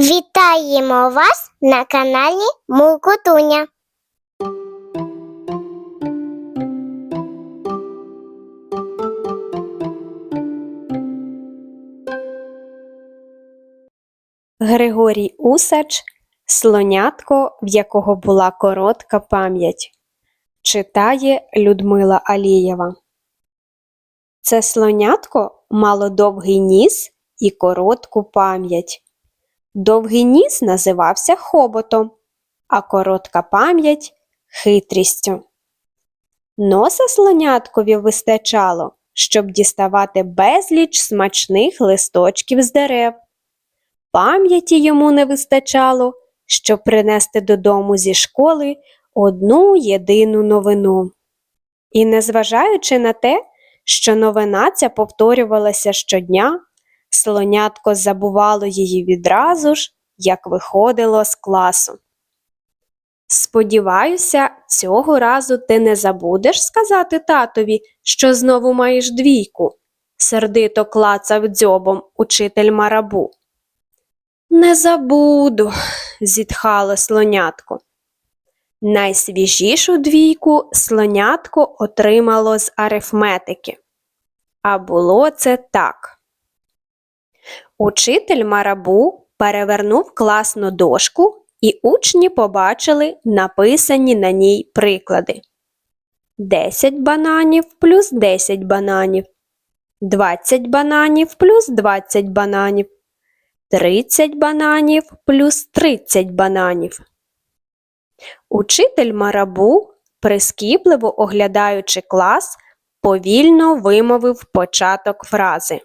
Вітаємо вас на каналі Мулкутуня. Григорій Усач Слонятко, в якого була коротка пам'ять. Читає Людмила Алієва. Це слонятко мало довгий ніс і коротку пам'ять. Довгий ніс називався хоботом, а коротка пам'ять хитрістю. Носа слоняткові вистачало, щоб діставати безліч смачних листочків з дерев. Пам'яті йому не вистачало, щоб принести додому зі школи одну єдину новину. І незважаючи на те, що новина ця повторювалася щодня, слонятко забувало її відразу ж, як виходило з класу. Сподіваюся, цього разу ти не забудеш сказати татові, що знову маєш двійку, сердито клацав дзьобом учитель марабу. Не забуду, зітхало слонятко. Найсвіжішу двійку слонятко отримало з арифметики. А було це так. Учитель марабу перевернув класну дошку, і учні побачили написані на ній приклади. 10 бананів плюс 10 бананів, 20 бананів плюс 20 бананів. 30 бананів плюс 30 бананів. Учитель марабу, прискіпливо оглядаючи клас, повільно вимовив початок фрази.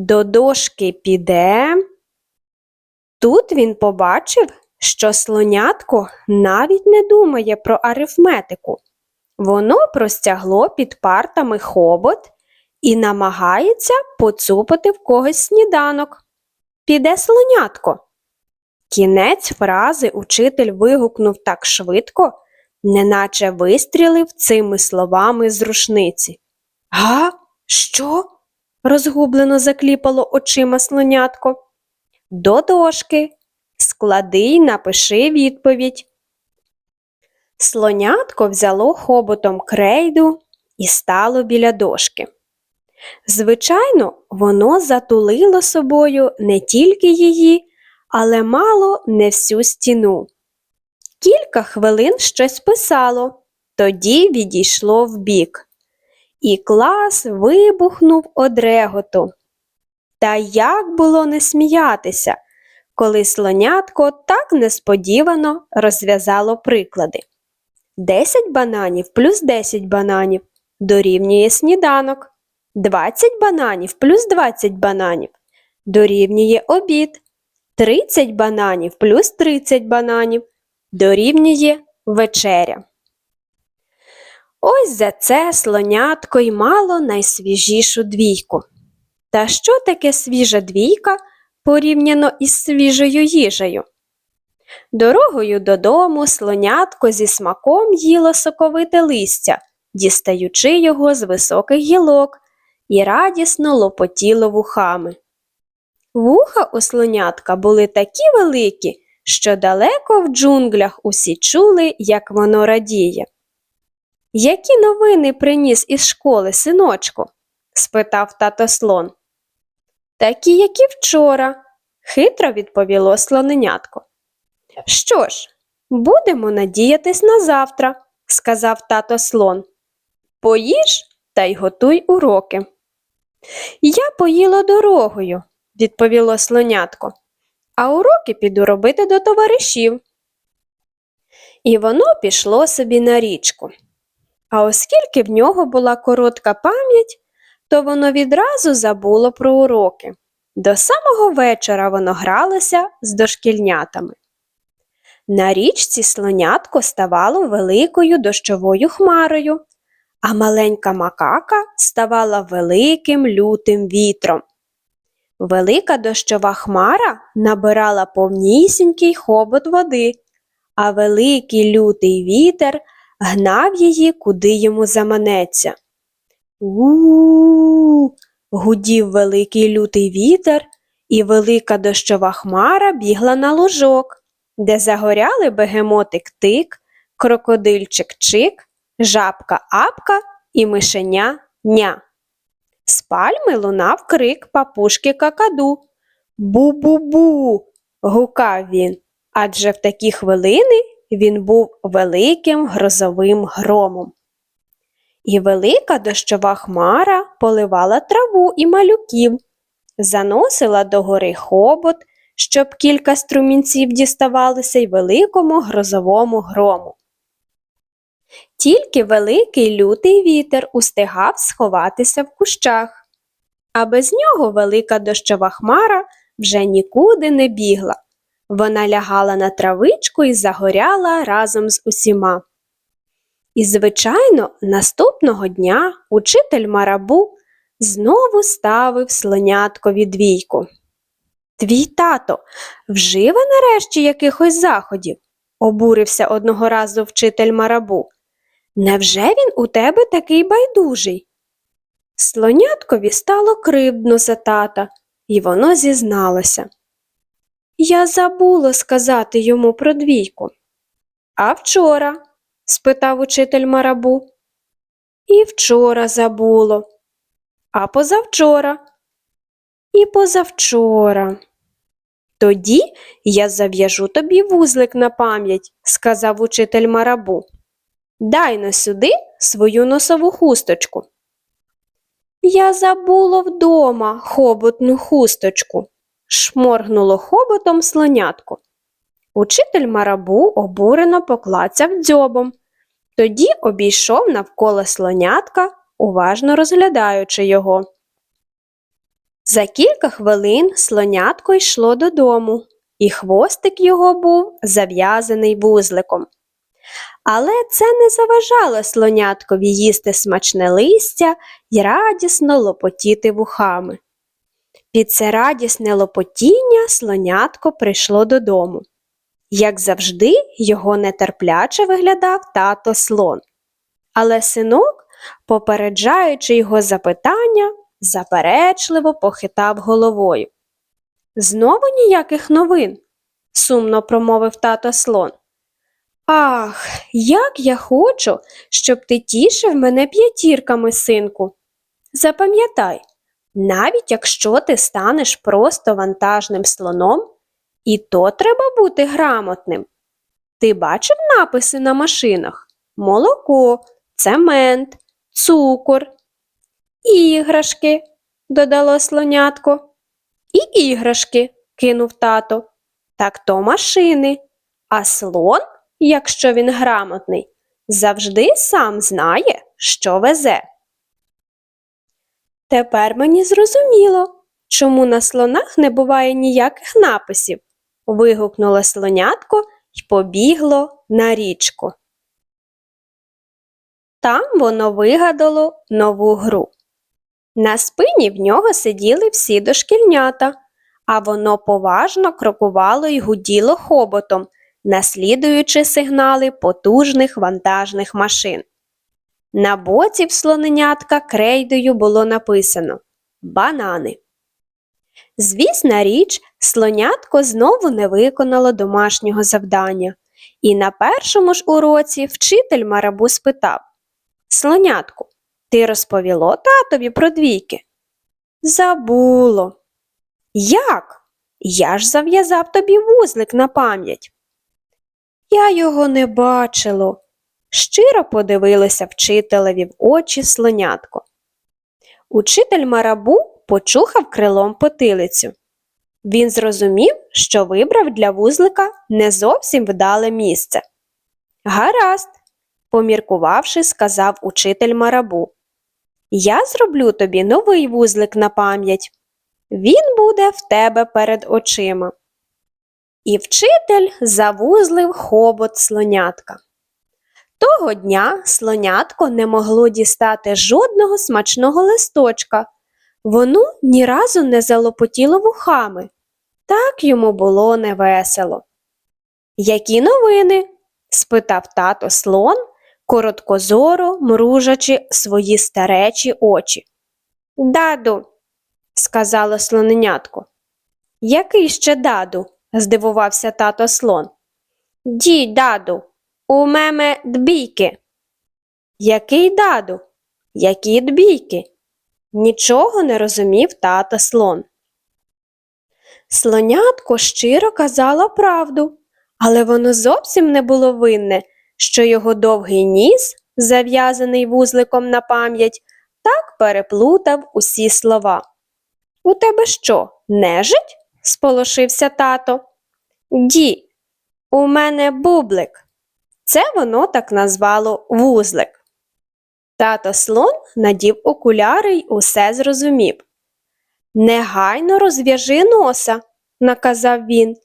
До дошки піде. Тут він побачив, що слонятко навіть не думає про арифметику. Воно простягло під партами хобот і намагається поцупити в когось сніданок. Піде слонятко. Кінець фрази учитель вигукнув так швидко, неначе вистрілив цими словами з рушниці. Га? Що? Розгублено закліпало очима слонятко. До дошки. Склади й напиши відповідь. Слонятко взяло хоботом крейду і стало біля дошки. Звичайно, воно затулило собою не тільки її, але мало не всю стіну. Кілька хвилин щось писало, тоді відійшло вбік. І клас вибухнув од реготу. Та як було не сміятися, коли слонятко так несподівано розв'язало приклади. 10 бананів плюс 10 бананів дорівнює сніданок. 20 бананів плюс 20 бананів дорівнює обід. 30 бананів плюс 30 бананів дорівнює вечеря. Ось за це слонятко й мало найсвіжішу двійку. Та що таке свіжа двійка порівняно із свіжою їжею? Дорогою додому слонятко зі смаком їло соковите листя, дістаючи його з високих гілок і радісно лопотіло вухами. Вуха у слонятка були такі великі, що далеко в джунглях усі чули, як воно радіє. Які новини приніс із школи, синочку? спитав тато слон. Такі, як і вчора, хитро відповіло слоненятко. Що ж, будемо надіятись на завтра, сказав тато слон. Поїж та й готуй уроки. Я поїла дорогою, відповіло слонятко, а уроки піду робити до товаришів. І воно пішло собі на річку. А оскільки в нього була коротка пам'ять, то воно відразу забуло про уроки. До самого вечора воно гралося з дошкільнятами. На річці слонятко ставало великою дощовою хмарою, а маленька макака ставала великим лютим вітром. Велика дощова хмара набирала повнісінький хобот води, а великий лютий вітер гнав її, куди йому заманеться. У-у-у, гудів великий лютий вітер і велика дощова хмара бігла на лужок, де загоряли бегемотик тик, крокодильчик чик, жабка апка і мишеня ня. З пальми лунав крик папушки какаду. Бу-бу-бу. гукав він, адже в такі хвилини він був великим грозовим громом. І велика дощова хмара поливала траву і малюків, заносила до гори хобот, щоб кілька струмінців діставалися й великому грозовому грому. Тільки великий лютий вітер устигав сховатися в кущах, а без нього велика дощова хмара вже нікуди не бігла. Вона лягала на травичку і загоряла разом з усіма. І, звичайно, наступного дня учитель Марабу знову ставив слоняткові двійку. Твій тато вживе нарешті якихось заходів, обурився одного разу вчитель Марабу. Невже він у тебе такий байдужий? Слоняткові стало кривдно за тата, і воно зізналося. Я забула сказати йому про двійку. А вчора? спитав учитель Марабу. І вчора забуло. А позавчора. І позавчора. Тоді я зав'яжу тобі вузлик на пам'ять, сказав учитель Марабу. Дай на сюди свою носову хусточку. Я забула вдома хоботну хусточку, шморгнуло хоботом слонятко. Учитель Марабу обурено поклацав дзьобом, тоді обійшов навколо слонятка, уважно розглядаючи його. За кілька хвилин слонятко йшло додому, і хвостик його був зав'язаний вузликом. Але це не заважало слоняткові їсти смачне листя й радісно лопотіти вухами. Під це радісне лопотіння слонятко прийшло додому. Як завжди, його нетерпляче виглядав тато слон. Але синок, попереджаючи його запитання, заперечливо похитав головою. Знову ніяких новин, сумно промовив тато слон. Ах, як я хочу, щоб ти тішив мене п'ятірками, синку. Запам'ятай, навіть якщо ти станеш просто вантажним слоном, і то треба бути грамотним. Ти бачив написи на машинах? Молоко, цемент, цукор, іграшки, додало слонятко. І іграшки, кинув тато. Так то машини, а слон якщо він грамотний, завжди сам знає, що везе. Тепер мені зрозуміло, чому на слонах не буває ніяких написів. вигукнуло слонятко й побігло на річку. Там воно вигадало нову гру. На спині в нього сиділи всі дошкільнята, а воно поважно крокувало й гуділо хоботом, наслідуючи сигнали потужних вантажних машин. На боці в слоненятка крейдою було написано Банани. Звісна річ, слонятко знову не виконало домашнього завдання, і на першому ж уроці вчитель Марабу спитав Слонятку, ти розповіло татові про двійки? Забуло. Як? Я ж зав'язав тобі вузлик на пам'ять. Я його не бачило. Щиро подивилася вчителеві в очі слонятко. Учитель Марабу почухав крилом потилицю. Він зрозумів, що вибрав для вузлика не зовсім вдале місце. Гаразд, поміркувавши, сказав учитель Марабу. Я зроблю тобі новий вузлик на пам'ять. Він буде в тебе перед очима. І вчитель завузлив хобот слонятка. Того дня слонятко не могло дістати жодного смачного листочка. Воно ні разу не залопотіло вухами. Так йому було невесело. Які новини? спитав тато слон, короткозоро мружачи свої старечі очі. Даду, сказало слоненятко. Який ще даду? здивувався тато слон. Ді, даду, у мене дбійки. Який даду? Які дбійки? Нічого не розумів тато слон. Слонятко щиро казало правду, але воно зовсім не було винне, що його довгий ніс, зав'язаний вузликом на пам'ять, так переплутав усі слова. У тебе що, нежить? сполошився тато. Ді, у мене бублик. Це воно так назвало вузлик. Тато слон надів окуляри й усе зрозумів. Негайно розв'яжи носа, наказав він,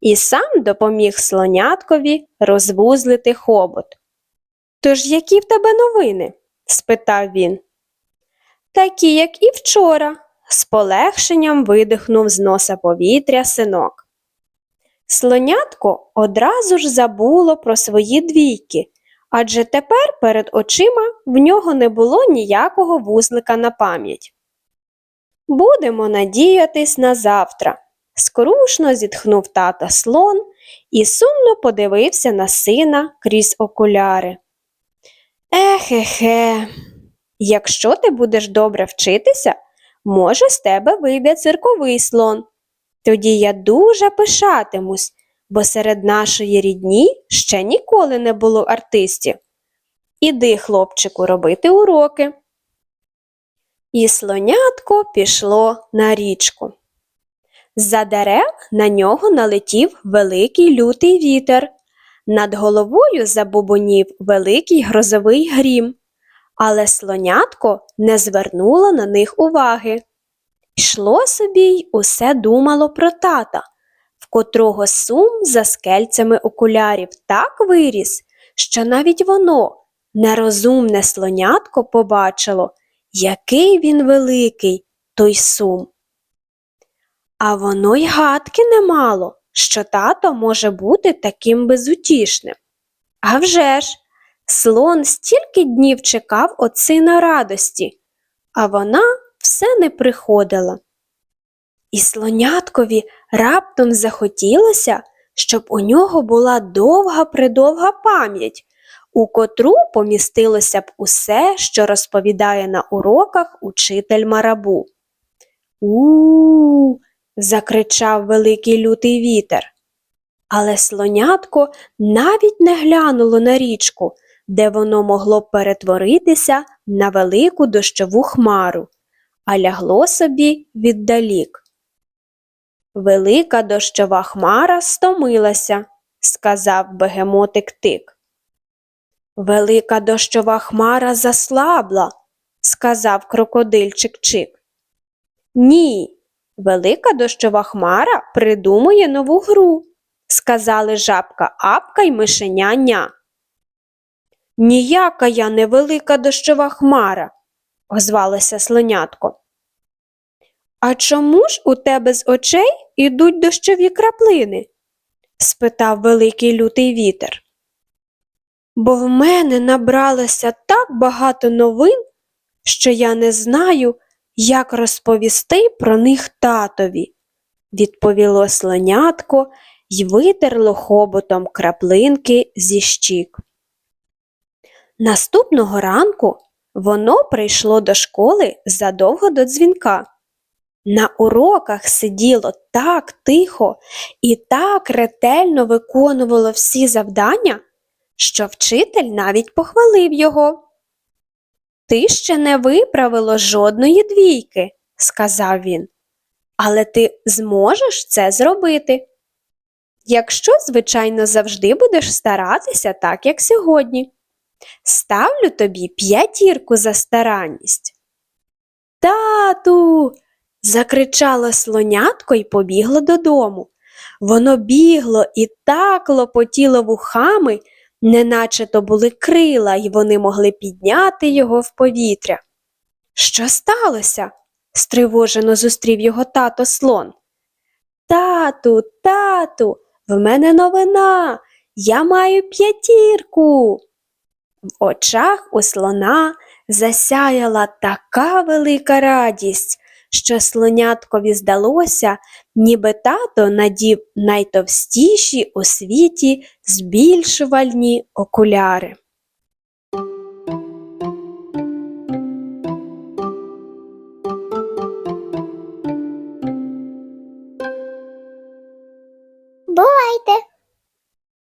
і сам допоміг слоняткові розвузлити хобот. Тож які в тебе новини? спитав він. Такі, як і вчора, з полегшенням видихнув з носа повітря синок. Слонятко одразу ж забуло про свої двійки, адже тепер перед очима в нього не було ніякого вузлика на пам'ять. Будемо надіятись на завтра. Скрушно зітхнув тата слон і сумно подивився на сина крізь окуляри. Ехе-хе, якщо ти будеш добре вчитися, може, з тебе вийде цирковий слон. Тоді я дуже пишатимусь, бо серед нашої рідні ще ніколи не було артистів. Іди, хлопчику, робити уроки. І слонятко пішло на річку. З-за дерев на нього налетів великий лютий вітер. Над головою забубонів великий грозовий грім, але слонятко не звернуло на них уваги. Йшло собі й усе думало про тата, в котрого сум за скельцями окулярів так виріс, що навіть воно, нерозумне слонятко, побачило, який він великий, той сум. А воно й гадки не мало, що тато може бути таким безутішним. А вже ж, слон стільки днів чекав от сина радості, а вона все не приходила. І слоняткові раптом захотілося, щоб у нього була довга придовга пам'ять, у котру помістилося б усе, що розповідає на уроках учитель марабу. У. закричав великий лютий вітер. Але слонятко навіть не глянуло на річку, де воно могло перетворитися на велику дощову хмару, а лягло собі віддалік. Велика дощова хмара стомилася, сказав бегемотик тик. Велика дощова хмара заслабла, сказав крокодильчик чик. Ні, велика дощова хмара придумує нову гру, сказали жабка Апка й мишеня ня. Ніяка я не велика дощова хмара, озвалося слонятко. А чому ж у тебе з очей ідуть дощові краплини? спитав великий лютий вітер. Бо в мене набралося так багато новин, що я не знаю, як розповісти про них татові, відповіло слонятко й витерло хоботом краплинки зі щік. Наступного ранку воно прийшло до школи задовго до дзвінка. На уроках сиділо так тихо і так ретельно виконувало всі завдання, що вчитель навіть похвалив його. Ти ще не виправило жодної двійки, сказав він, але ти зможеш це зробити. Якщо, звичайно, завжди будеш старатися так, як сьогодні. Ставлю тобі п'ятірку за старанність. Тату. закричало слонятко і побігло додому. Воно бігло і так лопотіло вухами, неначе то були крила, і вони могли підняти його в повітря. Що сталося? стривожено зустрів його тато слон. Тату, тату, в мене новина. Я маю п'ятірку. В очах у слона засяяла така велика радість, що слоняткові здалося, ніби тато надів найтовстіші у світі збільшувальні окуляри.